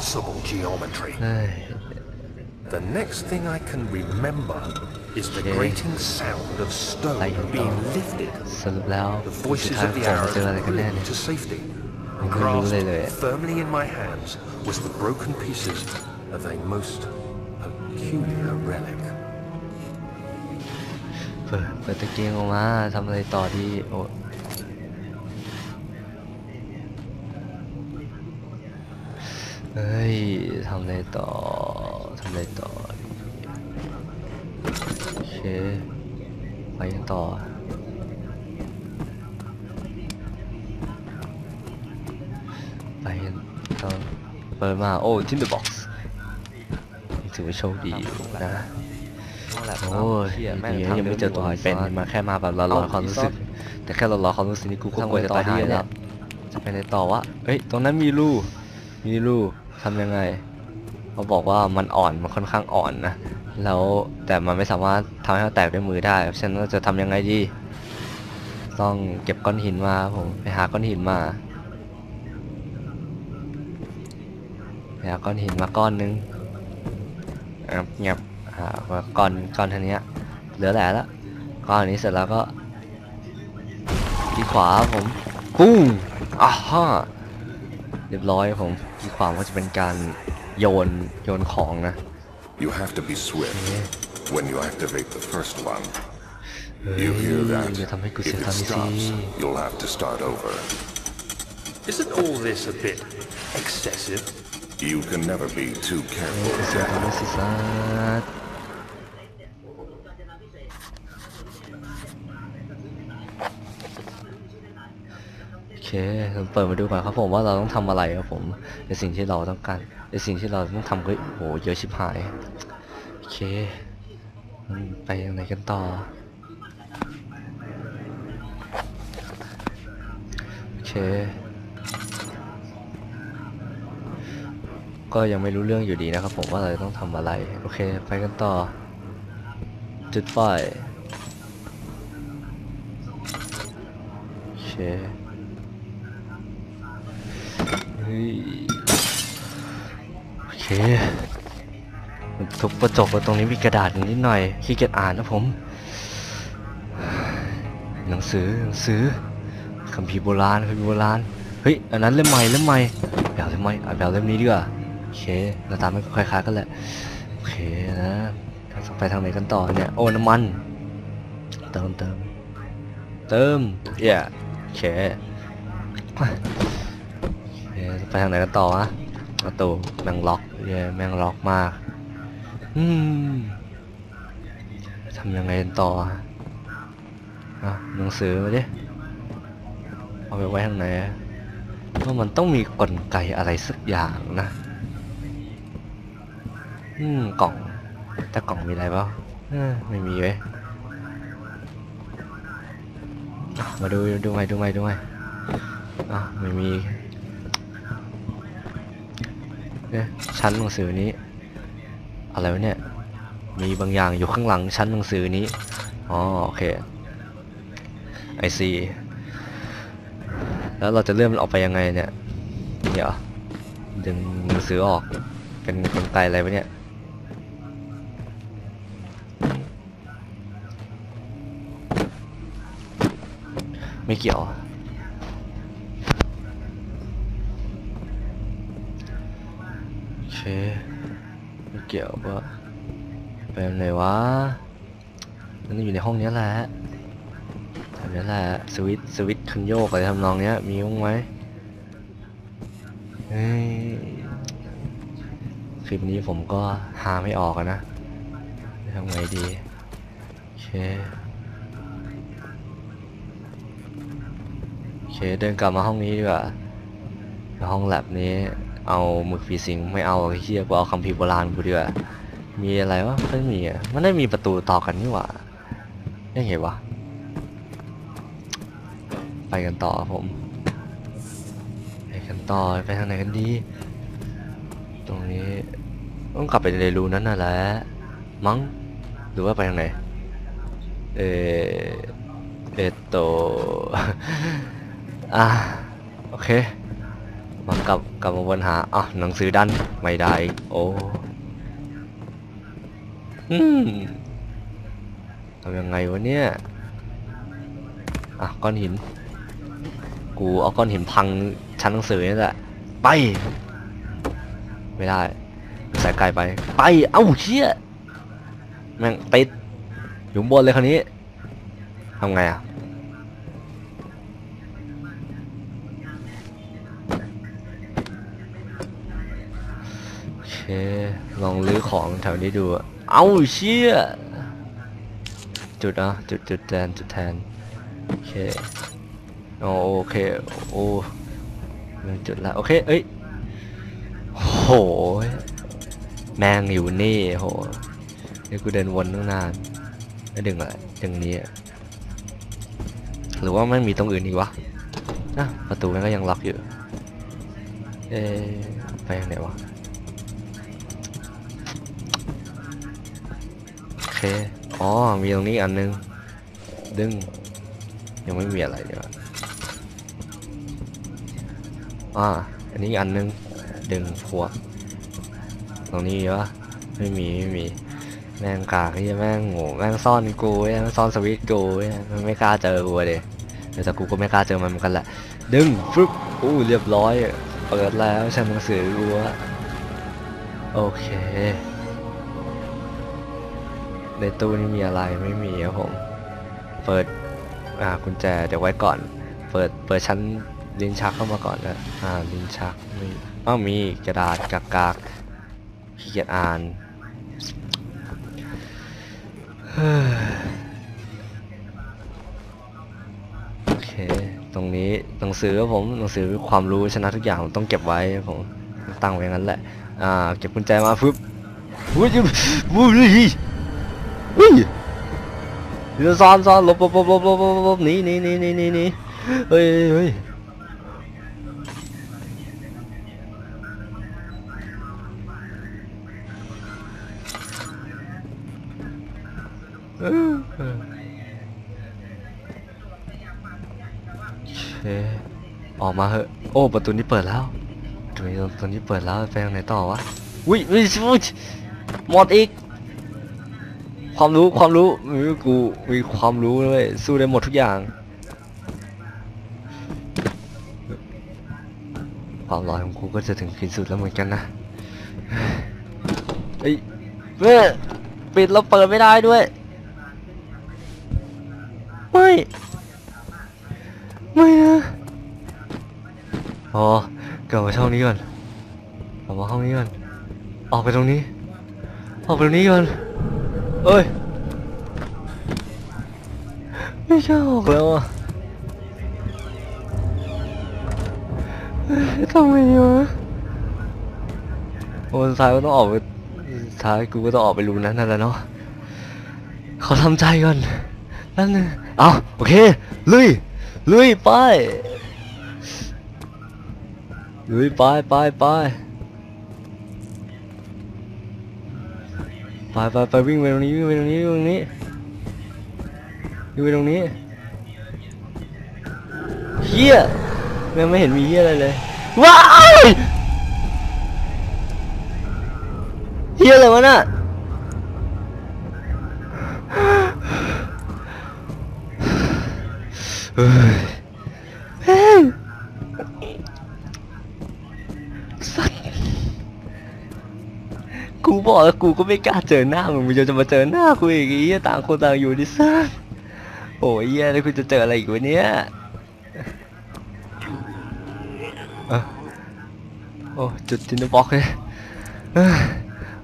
possible geometry. เฮ้ย The next thing I can remember is the Okay. grating sound of stone Like- being lifted. สรุปแล้ว The สุด voices ท้าย of the ผม Arabs เจออะไรกันแน่ leading เนี่ย to safety. ผมไม่รู้เลยเลย Grasped firmly in my hands was the broken pieces of a most peculiar relic. เปิดเปิดตะเกียงออกมาทำอะไรต่อดีโอ้ เฮ้ยทำอะไรต่อทำอะไรต่อดีโอเคไปกันต่อไปกันต่อเปิดมาโอ้ทินเดอร์บ็อกซ์ถือว่าโชคดีอยู่นะโอ้ยดีนะยังไม่เจอตัวเป็นมาแค่มาแบบละลอยความรู้สึก แต่แค่ละลอยความรู้สึกนี่กูก็กลัวจะตายหายแล้วจะไปไหนต่อวะเฮ้ยตรงนั้นมีรูมีรู ทำยังไงเขาบอกว่ามันอ่อนมันค่อนข้างอ่อนนะแล้วแต่มันไม่สามารถทำให้เราแตกด้วยมือได้เพราะฉะนั้นเราจะทำยังไงดี ต้องเก็บก้อนหินมาผมไปหาก้อนหินมาไปหาก้อนหินมาก้อนนึงเงียบเงียบหาก้อนก้อนท่านี้เหลือแหละละก้อนอันนี้เสร็จแล้วก็ที่ขวาผมปุ้งอ่าฮะเรียบร้อยผม ที่ขวาก็จะเป็นการโยนโยนของนะ You have to be swift when you activate the first one. You hear that? you have to make If good it sense, stops, see. you'll have to start over. Isn't all this a bit excessive? You can never be too เอ careful. อ เสียงของนักศึกษาโอเคเปิดมาดูก่อนครับผมว่าเราต้องทำอะไรครับผมในสิ่งที่เราต้องการในสิ่งที่เราต้องทำก็โอ้โหเยอะชิบหายโอเคไปยังไงกันต่อโอเค ก็ยังไม่รู้เรื่องอยู่ดีนะครับผมว่าเราต้องทำอะไรโอเค ไปกันต่อ จุดไฟโอเค ฮ้ยโอเคทุบกระจกตรงนี้มีกระดาษนิดหน่อยขี้เกียจอ่านนะผม หนังสือหนังสือคัมภีร์โบราณคัมภีร์โบราณเฮ้ยอันนั้นเล่มใหม่เล่มใหม่แบบเล่มใหม่เอาแบบเล่มนี้ดีกว่าโอเคหน้าตามันก็คล้ายๆกันแหละโอเคนะไปทางไหนกันต่อเนี่ยโอ้น้ำมันเติมเติมเติมเย่โอเคโอเค ไปทางไหนกันต่อวะประตูแม่งล็อกเย่แม่งล็อกมาก อืมทำยังไงกันต่ออะอะหนังสือมาดิเอาไปไว้ข้างไหนอะว่ามันต้องมีกลไกอะไรสักอย่างนะ อืมกล่อง แต่กล่องมีอะไรเปล่าเออไม่มีเว้ยมาดูดูไหมดูไหมดูไหมอะไม่มี เนี่ยชั้นหนังสือนี้ อะไรวะเนี่ย มีบางอย่างอยู่ข้างหลังชั้นหนังสือนี้ อ๋อโอเคไอซีแล้วเราจะเลื่อนมันออกไปยังไงเนี่ยเดี๋ยวดึงหนังสือออกเป็นกลไกอะไรวะเนี่ยไม่เกี่ยว โอเค ไม่ เกี่ยวว่าไปไหนวะมันอยู่ในห้องนี้แหละแบบนี้แหละสวิตสวิตคันโยกอะไรทำนองเนี้ยมีบ้างไหมคลิปนี้ผมก็หาไม่ออกนะจะทำไงดีโอเคโอเคเดินกลับมาห้องนี้ดีกว่าห้องแลบนี้ เอาหมึกผีสิงไม่เอาเฮียกูเอาคัมภีโบราณกูดีกว่ามีอะไรวะไม่มีอะมันได้มีประตูต่อกันนี่หว่ายังไงวะไปกันต่อผมไปกันต่อไปทางไหนกันดี ตรงนี้ต้องกลับไปในรูนั้นน่ะแหละมั้งหรือว่าไปทางไหนเออเอโตอะโอเคมมากลับ กลับมาวนหาอะหนังสือดันไม่ได้ โอ้อืมทำยังไงวะเนี่ย อะก้อนหิน กูเอาก้อนหินพังชั้นหนังสือนี่แหละ ไป ไม่ได้ใส่ไกลไป ไป เอ้าเชี่ย แม่งติดอยู่บนเลยคราวนี้ทำไงอะ โอเค ลองลื้อของแถวนี้ดู เอ้าเชี่ย จุดนะจุดจุดแทนจุดแทน โอเคโอโอเค โอ้เรื่องจุดแล้วโอเค เอ้ย โห แมงอยู่นี่ โหนี่กูเดินวนตั้งนานไม่ดึงอะไรดึงนี้ หรือว่ามันมีตรงอื่นอีกวะอะประตูมันก็ยังล็อกอยู่ เอ๊ไปทางไหนวะ เค อ๋อ มีตรงนี้อันนึง ดึง ยังไม่มีอะไรเดี๋ยวอ่า อันนี้อันนึง ดึงหัวตรงนี้วะไม่มี ไม่มี แม่งกากที่แม่งโง่แม่งซ่อนกูเว้ยแม่งซ่อนสวิตช์กูเว้ยมันไม่กล้าเจอกูเลยแต่กูก็ไม่กล้าเจอมันเหมือนกันแหละ ดึงฟึบอู้เรียบร้อย เปิดแล้วใช้หนังสือกูอะโอเค ในตู้นี่มีอะไรไม่มีครับผม เปิดอ่ากุญแจเดี๋ยวไว้ก่อน เปิดเปิดชั้นลิ้นชักเข้ามาก่อนนะอ่าลิ้นชักมีอ้าวมีกระดาษกากกากขี้เกียจอ่านโอเค ตรงนี้หนังสือครับผมหนังสือความรู้ชนะทุกอย่างผมต้องเก็บไว้ผมตั้งไว้งั้นแหละอ่าเก็บกุญแจมาฟึบวุ้ยวุ้ย วุ้ยเดี๋ยวซ้อนซ้อนหลบหลบหลบหลบหลบหลบหลบหนีหนีหนีหนีหนีหนีเฮ้ยเฮ้ยเออออกมาเหอะ โอ้ ประตูนี้เปิดแล้วประตูนี้ประตูนี้เปิดแล้วไปทางไหนต่อวะ อุ้ยอุ้ยอุ้ยหมดอีก ความรู้ความรู้มีกูมีความรู้เลยสู้ได้หมดทุกอย่าง ความร้อนของกูก็จะถึงขีดสุดแล้วเหมือนกันนะเฮ้ยเว้ยปิดแล้วเปิดไม่ได้ด้วยไม่ไม่นะอ๋อกลับมาช่องนี้ก่อนกลับมาห้องนี้ก่อนออกไปตรงนี้ออกไปตรงนี้ก่อน เอ้ย ไม่ใช่ออกแล้วอะเอ้ยทำไงดีวะโอ้สุดท้ายก็ต้องออกไปสุดท้ายกูก็ต้องออกไปรูนั้นนั่นแหละเนาะขอทำใจก่อนนั่นนึงเอาโอเค ลุย ลุย ไป ลุย ไปไปไป ไปไปไปวิ่งไปตรงนี้วิ่งไปตรงนี้วิ่งไปตรงนี้วิ่งไปตรงนี้เฮียแม่งไม่เห็นมีเฮียอะไรเลยว้ายเฮียอะไรวะน่ะเฮ้ย แล้วกูก็ไม่กล้าเจอหน้ามึงมึงจะมาเจอหน้ากูอีกไอ้เหี้ยต่างคนต่างอยู่ดิซ่าโอ้ยเหี้ยแล้วกูจะเจออะไรอีกวะเนี่ยโอ้จุดจินบล็อกเลยเอ้ย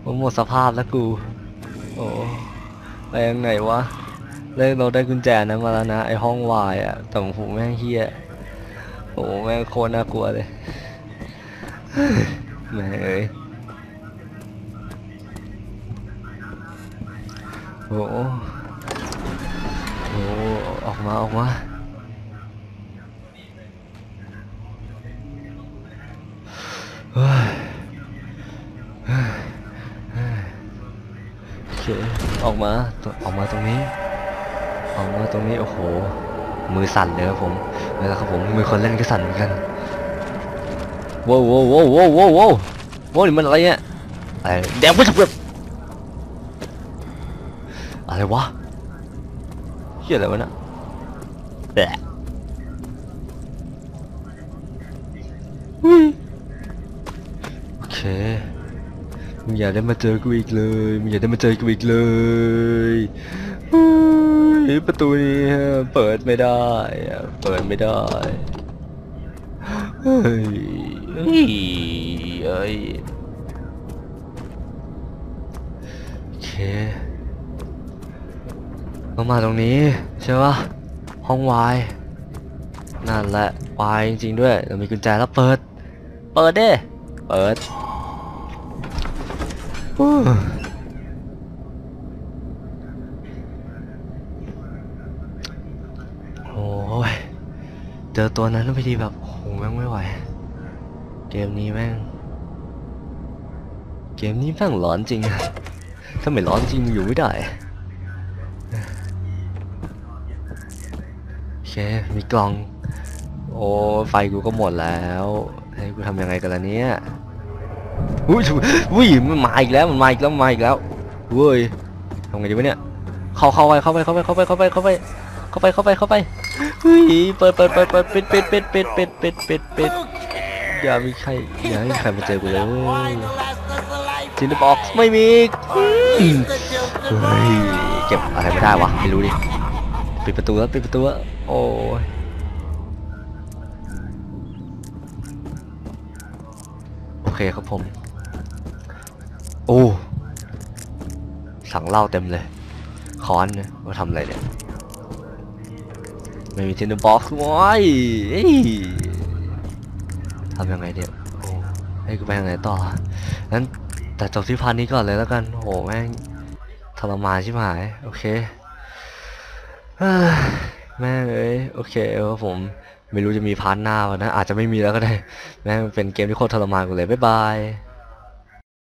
ผมหมดสภาพแล้วกู โอ้ไปยังไงวะเลิกเราได้กุญแจนั้นมาแล้วนะไอห้องวายอะแต่ของผมแม่งเฮียโอ้แม่งโคตรน่ากลัวเลยเฮ้ยแม่งเอ้ย โอ้โหโอ้โหออกมาออกมาโอเคออกมาออกมาตรงนี้ ออกมาตรงนี้ โอ้โห มือสั่นเลยครับผมแล้วครับผมมือคนเล่นก็สั่นเหมือนกันว้าวว้าวว้าวว้วว้วโว้วโว้วนี่มันอะไรเนี่ยอะไรแดงไม่ถูกแบบ อะไรวะเฮียอะไรวะน่ะแบะอุ้ยโอเคมึงอย่าได้มาเจอกูอีกเลยมึงอย่าได้มาเจอกูอีกเลยอุ้ยประตูนี้เปิดไม่ได้อะเปิดไม่ได้เฮ้ยเฮ้ยเอ้ยโอเค เรามาตรงนี้ใช่ปะห้องวายนั่นแหละวายจริงๆด้วยเรามีกุญแจแล้วเปิด เปิดเด้เปิดโอ้ยเจอตัวนั้นแล้วพอดีแบบโอ้โหแม่งไม่ไหว เกมนี้แม่ง เกมนี้แม่งร้อนจริงอะถ้าไม่ร้อนจริงอยู่ไม่ได้ โอ เคมีกล่อง โอ้ไฟกูก็หมดแล้วให้กูทำยังไงกันล่ะเนี่ยอุ้ยอุ้ยมันมาอีกแล้วมันมาอีกแล้วมันมาอีกแล้วเว้ยทำไงดีวะเนี่ยเข้าเข้าไปเข้าไปเข้าไปเข้าไปเข้าไปเข้าไปเข้าไปเข้าไปเข้าไปเฮ้ยเปิดเปิดเปิดเปิดปิดปิดปิดปิดปิดปิดปิดปิดอย่ามีใครอย่าให้ใครมาเจอกูเลยจินบ็อกซ์ไม่มีเฮ้ยเก็บอะไรไม่ได้วะไม่รู้ดิ ปิดประตูแล้วปิดประตูแล้วโอ้ยโอเคครับผม โอ้สั่งเหล้าเต็มเลยค้อนเนี่ยว่าทำอะไรเนี่ยไม่มีเทนเดอร์บ็อกซ์ว้ยเอ้ยทำยังไงเดี๋ยวโอ้ให้กูไปยังไงต่องั้นแต่จบที่พาร์ทนี้ก่อนเลยแล้วกันโอ้แม่งทรมานชิบหาย โอเค แม่งเอ้ยโอเคครับผมไม่รู้จะมีพาร์ทหน้าวะนะอาจจะไม่มีแล้วก็ได้แม่งเป็นเกมที่โคตรทรมานกูเลยบ๊ายบาย